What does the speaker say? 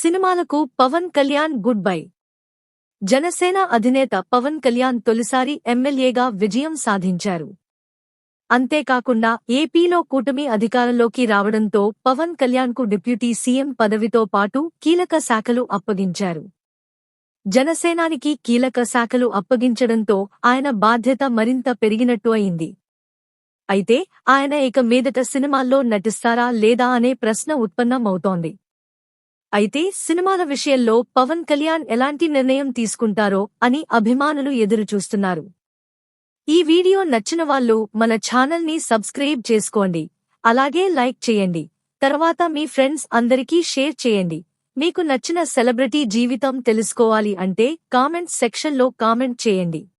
సినిమాలకు Pawan Kalyan good bye. Janasena అధినేత పవన్ కళ్యాణ్ తొలిసారి ఎమ్మెల్యేగా విజయం సాధించారు. అంతేకాకుండా ఏపీలో కూటమి అధికారంలోకి రావడంతో పవన్ కళ్యాణ్కు డిప్యూటీ సీఎం పదవితో పాటు కీలక శాఖలు అప్పగించారు. జనసేనానికి కీలక శాఖలు అప్పగించడంతో ఆయన బాధ్యత మరింత పెరిగినట్టు అయింది. అయితే ఆయన ఇక మీదట సినిమాల్లో నటిస్తారా లేదా అనే ప్రశ్న ఉత్పన్నమవుతోంది. అయితే సినిమాల విషయంలో పవన్ కళ్యాణ్ ఎలాంటి నిర్ణయం తీసుకుంటారో అని అభిమానులు ఎదురుచూస్తున్నారు. ఈ వీడియో నచ్చిన వాళ్ళు మన ఛానల్ని సబ్స్క్రైబ్ చేసుకోండి. అలాగే లైక్ చేయండి. తర్వాత మీ ఫ్రెండ్స్ అందరికీ షేర్ చేయండి. మీకు నచ్చిన సెలబ్రిటీ జీవితం తెలుసుకోవాలి అంటే కామెంట్ సెక్షన్లో కామెంట్ చేయండి.